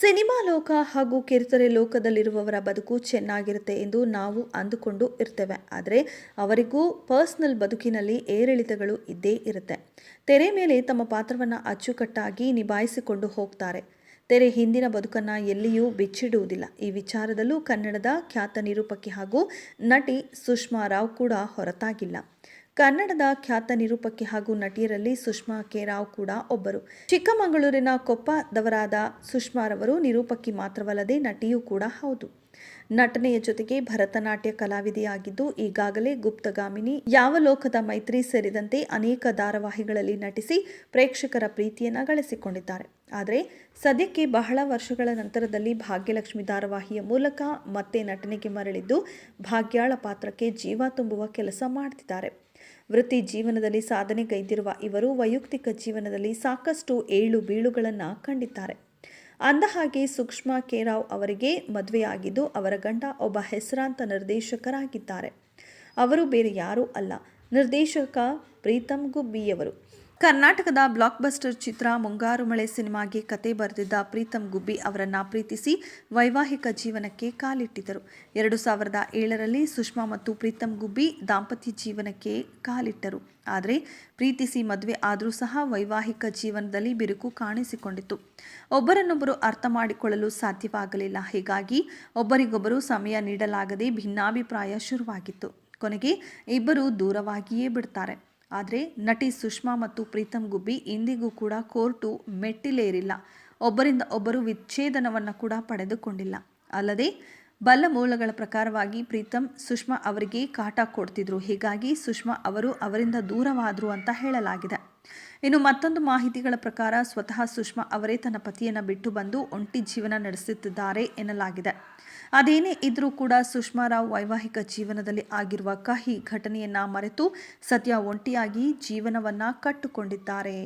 Cinema ಲೋಕ ಹಾಗೂ ಕಿರುತೆರೆ ಲೋಕದಲ್ಲಿರುವವರ ಬದುಕು ಚೆನ್ನಾಗಿರುತ್ತೆ ಎಂದು ನಾವು ಅಂದುಕೊಂಡು ಇರ್ತೇವೆ. ಆದರೆ ಅವರಿಗೂ ಪರ್ಸ್ನಲ್ ಬದುಕಿನಲ್ಲಿ ಏರಿಳಿತಗಳು ಇದ್ದೇ ಇರುತ್ತೆ. ತೆರೆ ಮೇಲೆ ತಮ್ಮ ಪಾತ್ರವನ್ನು ಅಚ್ಚುಕಟ್ಟಾಗಿ ನಿಭಾಯಿಸಿಕೊಂಡು ಹೋಗ್ತಾರೆ. ತೆರೆ ಹಿಂದಿನ ಬದುಕನ್ನು ಎಲ್ಲಿಯೂ ಬಿಚ್ಚಿಡುವುದಿಲ್ಲ. ಈ ವಿಚಾರದಲ್ಲೂ ಕನ್ನಡದ ಖ್ಯಾತ ನಿರೂಪಕಿ ಹಾಗೂ ನಟಿ ಸುಷ್ಮಾ ರಾವ್ ಕೂಡ ಹೊರತಾಗಿಲ್ಲ. ಕನ್ನಡದ ಖ್ಯಾತ ನಿರೂಪಕಿ ಹಾಗೂ ನಟಿಯರಲ್ಲಿ ಸುಷ್ಮಾ ಕೆ ರಾವ್ ಕೂಡ ಒಬ್ಬರು. ಚಿಕ್ಕಮಗಳೂರಿನ ಕೊಪ್ಪದವರಾದ ಸುಷ್ಮಾರವರು ನಿರೂಪಕಿ ಮಾತ್ರವಲ್ಲದೆ ನಟಿಯೂ ಕೂಡ ಹೌದು. ನಟನೆಯ ಜೊತೆಗೆ ಭರತನಾಟ್ಯ ಕಲಾವಿದೆಯಾಗಿದ್ದು, ಈಗಾಗಲೇ ಗುಪ್ತಗಾಮಿನಿ, ಯಾವ ಲೋಕದ ಮೈತ್ರಿ ಸೇರಿದಂತೆ ಅನೇಕ ಧಾರಾವಾಹಿಗಳಲ್ಲಿ ನಟಿಸಿ ಪ್ರೇಕ್ಷಕರ ಪ್ರೀತಿಯನ್ನು ಗಳಿಸಿಕೊಂಡಿದ್ದಾರೆ. ಆದರೆ ಸದ್ಯಕ್ಕೆ ಬಹಳ ವರ್ಷಗಳ ನಂತರದಲ್ಲಿ ಭಾಗ್ಯಲಕ್ಷ್ಮಿ ಧಾರಾವಾಹಿಯ ಮೂಲಕ ಮತ್ತೆ ನಟನೆಗೆ ಮರಳಿದ್ದು ಭಾಗ್ಯಾಳ ಪಾತ್ರಕ್ಕೆ ಜೀವ ತುಂಬುವ ಕೆಲಸ ಮಾಡ್ತಿದ್ದಾರೆ. ವೃತ್ತಿ ಜೀವನದಲ್ಲಿ ಸಾಧನೆಗೈದಿರುವ ಇವರು ವೈಯಕ್ತಿಕ ಜೀವನದಲ್ಲಿ ಸಾಕಷ್ಟು ಏಳು ಬೀಳುಗಳನ್ನು ಕಂಡಿದ್ದಾರೆ. ಅಂದಹಾಗೆ ಸುಷ್ಮಾ ಕೇರಾವ್ ಅವರಿಗೆ ಮದುವೆಯಾಗಿದ್ದು ಅವರ ಗಂಡ ಒಬ್ಬ ಹೆಸರಾಂತ ನಿರ್ದೇಶಕರಾಗಿದ್ದಾರೆ. ಅವರು ಬೇರೆ ಯಾರೂ ಅಲ್ಲ. ನಿರ್ದೇಶಕ ಪ್ರೀತಮ್ ಗುಬ್ಬಿಯವರು ಕರ್ನಾಟಕದ ಬ್ಲಾಕ್ ಬಸ್ಟರ್ ಚಿತ್ರ ಮುಂಗಾರು ಮಳೆ ಸಿನಿಮಾಗೆ ಕತೆ ಬರೆದಿದ್ದ ಪ್ರೀತಮ್ ಗುಬ್ಬಿ ಅವರನ್ನು ಪ್ರೀತಿಸಿ ವೈವಾಹಿಕ ಜೀವನಕ್ಕೆ ಕಾಲಿಟ್ಟಿದ್ದರು. ಎರಡು ಸಾವಿರದ ಏಳರಲ್ಲಿ ಸುಷ್ಮಾ ಮತ್ತು ಪ್ರೀತಮ್ ಗುಬ್ಬಿ ದಾಂಪತ್ಯ ಜೀವನಕ್ಕೆ ಕಾಲಿಟ್ಟರು. ಆದರೆ ಪ್ರೀತಿಸಿ ಮದುವೆ ಆದರೂ ಸಹ ವೈವಾಹಿಕ ಜೀವನದಲ್ಲಿ ಬಿರುಕು ಕಾಣಿಸಿಕೊಂಡಿತು ಒಬ್ಬರನ್ನೊಬ್ಬರು ಅರ್ಥ ಮಾಡಿಕೊಳ್ಳಲು ಸಾಧ್ಯವಾಗಲಿಲ್ಲ. ಹೀಗಾಗಿ ಒಬ್ಬರಿಗೊಬ್ಬರು ಸಮಯ ನೀಡಲಾಗದೆ ಭಿನ್ನಾಭಿಪ್ರಾಯ ಶುರುವಾಗಿತ್ತು. ಕೊನೆಗೆ ಇಬ್ಬರು ದೂರವಾಗಿಯೇ ಬಿಡ್ತಾರೆ. ಆದರೆ ನಟಿ ಸುಷ್ಮಾ ಮತ್ತು ಪ್ರೀತಮ್ ಗುಬ್ಬಿ ಇಂದಿಗೂ ಕೂಡ ಕೋರ್ಟು ಮೆಟ್ಟಿಲೇರಿಲ್ಲ. ಒಬ್ಬರಿಂದ ಒಬ್ಬರು ವಿಚ್ಛೇದನವನ್ನು ಕೂಡ ಪಡೆದುಕೊಂಡಿಲ್ಲ. ಅಲ್ಲದೆ ಬಲ್ಲ ಮೂಲಗಳ ಪ್ರಕಾರವಾಗಿ ಪ್ರೀತಮ್ ಸುಷ್ಮಾ ಅವರಿಗೆ ಕಾಟ ಕೊಡ್ತಿದ್ರು. ಹೀಗಾಗಿ ಸುಷ್ಮಾ ಅವರು ಅವರಿಂದ ದೂರವಾದರು ಅಂತ ಹೇಳಲಾಗಿದೆ. ಇನ್ನು ಮತ್ತೊಂದು ಮಾಹಿತಿಗಳ ಪ್ರಕಾರ ಸ್ವತಃ ಸುಷ್ಮಾ ಅವರೇ ತನ್ನ ಪತಿಯನ್ನು ಬಿಟ್ಟು ಬಂದು ಒಂಟಿ ಜೀವನ ನಡೆಸುತ್ತಿದ್ದಾರೆ ಎನ್ನಲಾಗಿದೆ. ಅದೇನೇ ಇದ್ರೂ ಕೂಡ ಸುಷ್ಮಾ ರಾವ್ ವೈವಾಹಿಕ ಜೀವನದಲ್ಲಿ ಆಗಿರುವ ಕಹಿ ಘಟನೆಯನ್ನ ಮರೆತು ಸದ್ಯ ಒಂಟಿಯಾಗಿ ಜೀವನವನ್ನ ಕಟ್ಟುಕೊಂಡಿದ್ದಾರೆ.